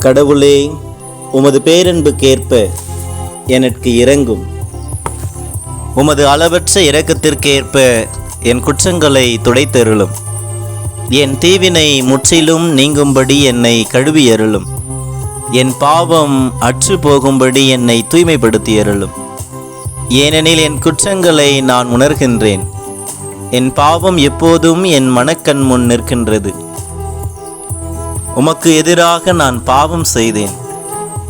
கடவுளே உமது பேரன்புக்கேற்ப எனக்கு இறங்கும். உமது அளவற்ற இரக்கத்திற்கேற்ப என் குற்றங்களை துடைத்தருளும். என் தீவினை முற்றிலும் நீங்கும்படி என்னை கழுவியருளும். என் பாவம் அற்று போகும்படி என்னை தூய்மைப்படுத்தியருளும். ஏனெனில் என் குற்றங்களை நான் உணர்கின்றேன். என் பாவம் எப்போதும் என் மனக்கண் முன் நிற்கின்றது. உமக்கு எதிராக நான் பாவம் செய்தேன்.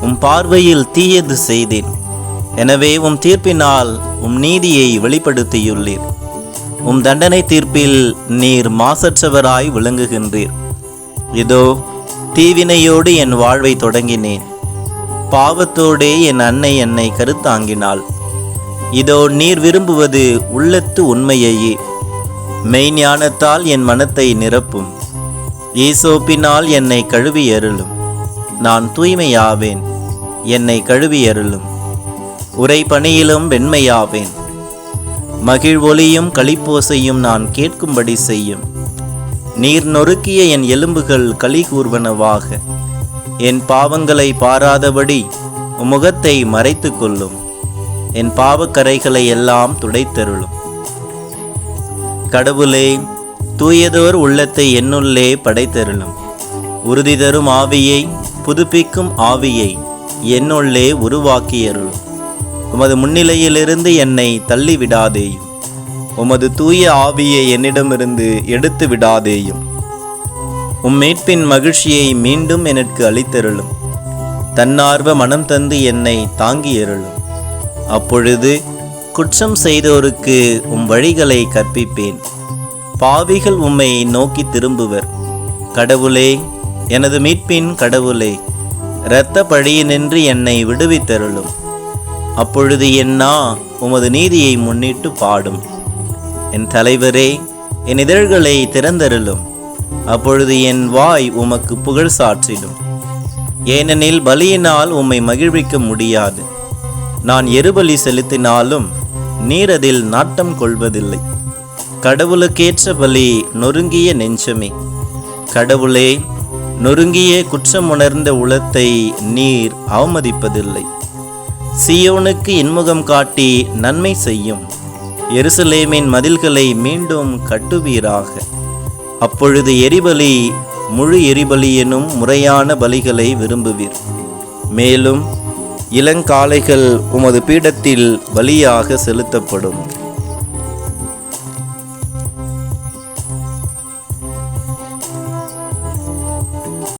உம் பார்வையில் தீயது செய்தேன். எனவே உம் தீர்ப்பினால் உம் நீதியை வெளிப்படுத்தியுள்ளீர். உம் தண்டனை தீர்ப்பில் நீர் மாசற்றவராய் விளங்குகின்றீர். இதோ தீவினையோடு என் வாழ்வை தொடங்கினேன். பாவத்தோடே என் அன்னை என்னை கருத்தாங்கினாள். இதோ நீர் விரும்புவது உள்ளத்து உண்மையையே. மெய்ஞானத்தால் என் மனத்தை நிரப்பும். ஈசோப்பினால் என்னை கழுவி அருளும் நான் தூய்மையாவேன் என்னை கழுவி அருளும் உரைபணியிலும் வெண்மையாவேன். மகிழ்வொலியும் களிப்போசையும் நான் கேட்கும்படி செய்யும். நீர் நொறுக்கிய என் எலும்புகள் களி கூர்வனவாக என் பாவங்களை பாராதபடி முகத்தை மறைத்து கொள்ளும் என் பாவக்கரைகளை எல்லாம் துடைத்தருளும். கடவுளே தூயதோர் உள்ளத்தை என்னுள்ளே படைத்தருளும். உறுதி தரும் ஆவியை புதுப்பிக்கும் ஆவியை என்னுள்ளே உருவாக்கியருளும். உமது முன்னிலையிலிருந்து என்னை தள்ளிவிடாதேயும். உமது தூய ஆவியை என்னிடமிருந்து எடுத்து விடாதேயும் உம் மீட்பின் மகிழ்ச்சியை மீண்டும் எனக்கு அளித்தருளும். தன்னார்வ மனம் தந்து என்னை தாங்கியருளும். அப்பொழுது குற்றம் செய்தோருக்கு உம் வழிகளை கற்பிப்பேன். பாவிகள் உம்மை நோக்கி திரும்புவர். கடவுளே எனது மீட்பின் கடவுளே இரத்த பழியினின்று என்னை விடுவித்தருளும். அப்பொழுது என்னா உமது நீதியை முன்னிட்டு பாடும். என் தலைவரே என் இதழ்களை திறந்தருளும். அப்பொழுது என் வாய் உமக்கு புகழ் சாற்றிடும். ஏனெனில் பலியினால் உம்மை மகிழ்விக்க முடியாது. நான் எருபலி செலுத்தினாலும் நீரதில் நாட்டம் கொள்வதில்லை. கடவுளுக்கேற்ற பலி நொறுங்கிய நெஞ்சமே. கடவுளே நொறுங்கிய குற்றமுணர்ந்த உளத்தை நீர் அவமதிப்பதில்லை. சியோனுக்கு இன்முகம் காட்டி நன்மை செய்யும். எருசலேமின் மதில்களை மீண்டும் கட்டுவீராக. அப்பொழுது எரிபலி முழு எரிபலி எனும் முறையான பலிகளை விரும்புவீர். மேலும் இளங்காளைகள் உமது பீடத்தில் பலியாக செலுத்தப்படும்.